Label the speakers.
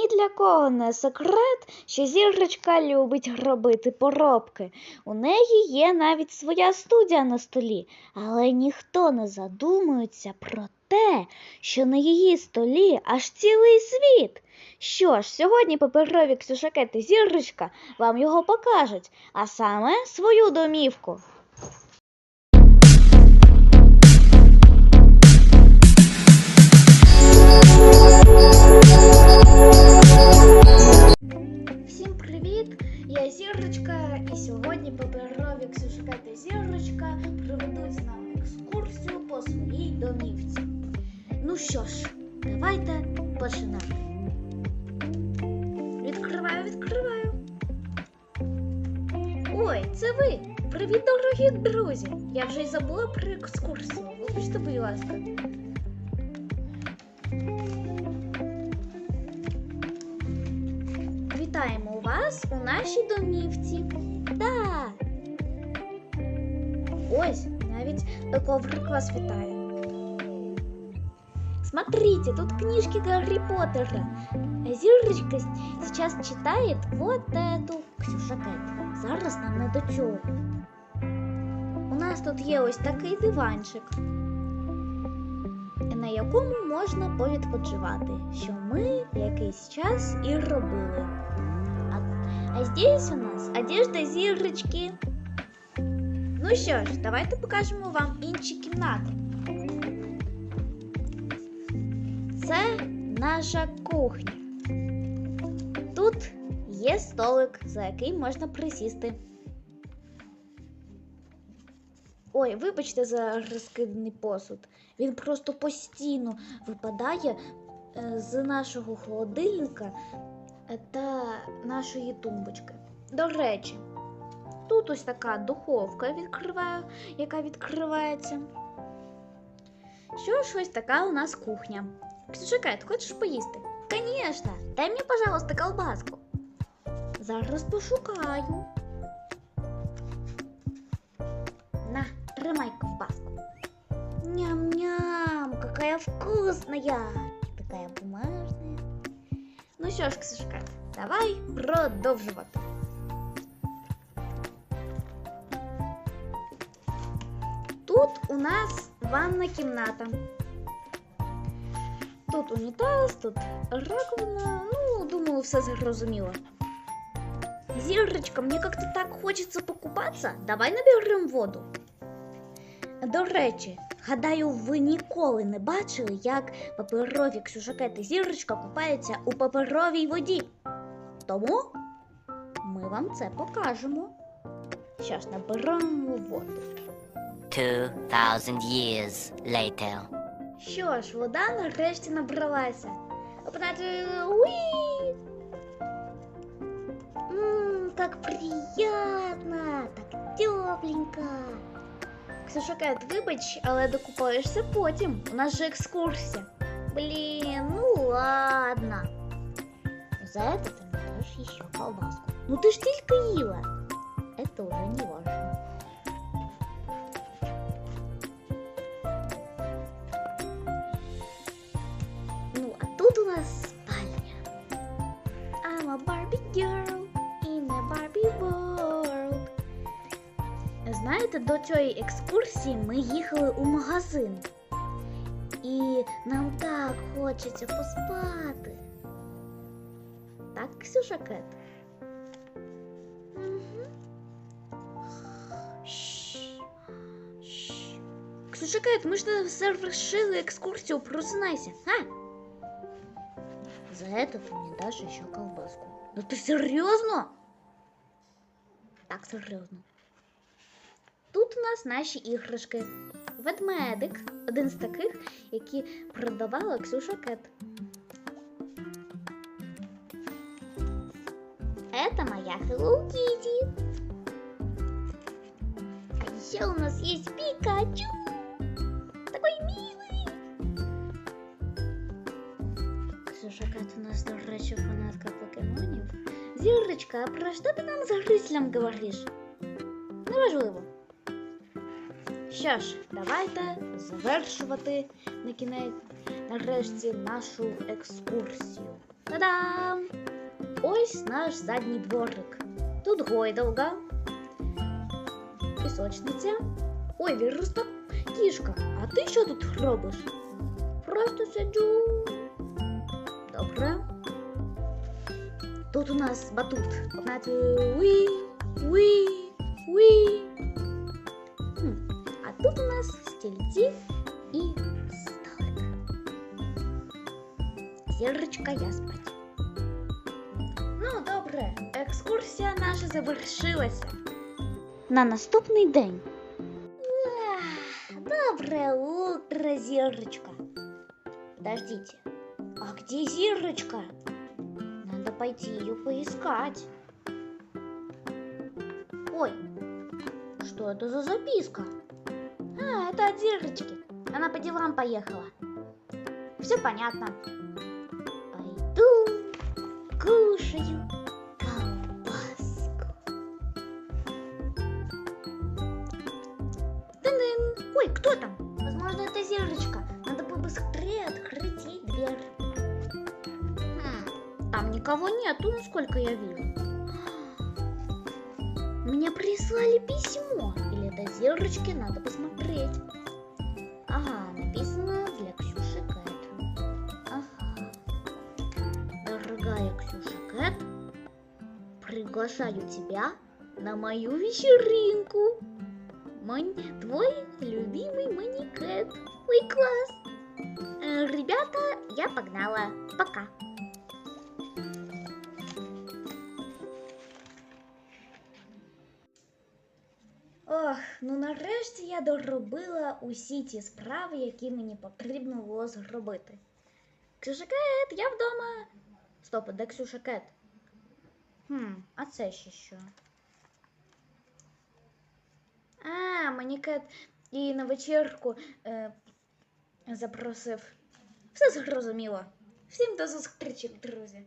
Speaker 1: ні для кого не секрет, що зірочка любить робити поробки. У неї є навіть своя студія на столі, але ніхто не задумується про те, що на її столі аж цілий світ. Що ж, сьогодні паперові ксюшакети зірочка вам його покажуть, а саме свою домівку. Ну що ж, давайте починати. Відкриваю, відкриваю. Ой, це ви! Привіт, дорогі друзі! Я вже й забула про екскурсію. Вибачте, будь ласка. Вітаємо вас у нашій домівці. Да. Ось, навіть коврик вас вітає. Смотрите, тут книжки Гарри Поттера. Зірочка с- сейчас читает вот эту Ксюша Кет. Зараз нам не до цього. У нас тут є ось такий диванчик, на якому можна повідпочивати, що ми якийсь час і робили. А, а здесь у нас одежда зірочки. Ну що ж, давайте покажемо вам інші кімнати. Це наша кухня. Тут є столик, за який можна присісти. Ой, вибачте за розкиданий посуд. Він просто постійно випадає е, з нашого холодильника е, та нашої тумбочки. До речі, тут ось така духовка відкриваю, яка відкривається. Що ж ось така у нас кухня. Ксюшка, ти хочеш поїсти? Конечно! Дай мені, пожалуйста, колбаску. Зараз пошукаю. На, тримай колбаску. Ням-ням, какая вкусная! Такая бумажная. Ну що ж, Ксюшка, давай продовжувати. Тут у нас ванна кімната. Тут унітаз, тут раковина. Ну, думаю, все зрозуміло. Зірочка, мне как-то так хочеться покупатися. Давай наберемо воду. До речі, гадаю, ви ніколи не бачили, як паперові ксюшакети зірочка купаються у паперовій воді. Тому ми вам це покажемо. Ж, наберемо воду.
Speaker 2: 2,000 years later.
Speaker 1: Що ж, вода нарешті набралася. Опинати. Уи! Ммм, как приятно, так тепленько. Ксюшакет, вибач, але докупаєшся потім. У нас же екскурсія. Блін, ну ладно. За это ты мне дашь еще колбаску. Ну ты ж только ела. Это уже не важно. Знаєте, до цієї екскурсії ми їхали у магазин. І нам так хочеться поспати. Так, Ксюша Кет? Мгм. Шш. Шш. Ксюша Кет, ми ж не завершили екскурсію, просинайся. А? За это ты мне дашь еще колбаску. Ну ты серьезно? Так, серйозно. Тут у нас наші іграшки. Ведмедик, один з таких, які продавала Ксюша Кет. Это моя Hello Kitty. А еще у нас есть Пикачу. Такой милый. Ксюша Кат у нас, до речі, фанатка покемонів. Зірочка, а про що ти нам за грислям говориш? Неважливо. Що ж, давайте завершувати на кінець нарешті нашу екскурсію. Та-дам! Ось наш задній дворик. Тут гойдалка, пісочниця. Ой, віруста кішка. А ти що тут робиш? Просто сиджу. Добре. Тут у нас батут. Уі, уі, уі. стільці і столик. Зірочка, я спать. Ну, добре, екскурсія наша завершилася. На наступний день. Доброе утро, Зірочка. Подождите, а где Зірочка? Надо пойти ее поискать. Ой, что это за записка? А, это от Зирочки. Она по делам поехала. Все понятно. Пойду кушаю колбаску. Тын-дын. Ой, кто там? Возможно, это Зирочка. Надо побыстрее открыть ей дверь. Хм, там никого нету, насколько я вижу. Мне прислали письмо. Это Зирочке надо посмотреть. Ага, написано для Ксюши Кэт. Ага. Дорогая Ксюша Кэт, приглашаю тебя на мою вечеринку. Мань, твой любимый манекет. Ой, класс. Э, ребята, я погнала. Пока. Ох, ну нарешті я доробила усі ті справи, які мені потрібно було зробити. Ксюша Кет, я вдома. Стоп, де Ксюша Кет? Хм, а це ще що? А, мені Кет і на вечірку е, запросив. Все зрозуміло. Всім до зустрічі, друзі.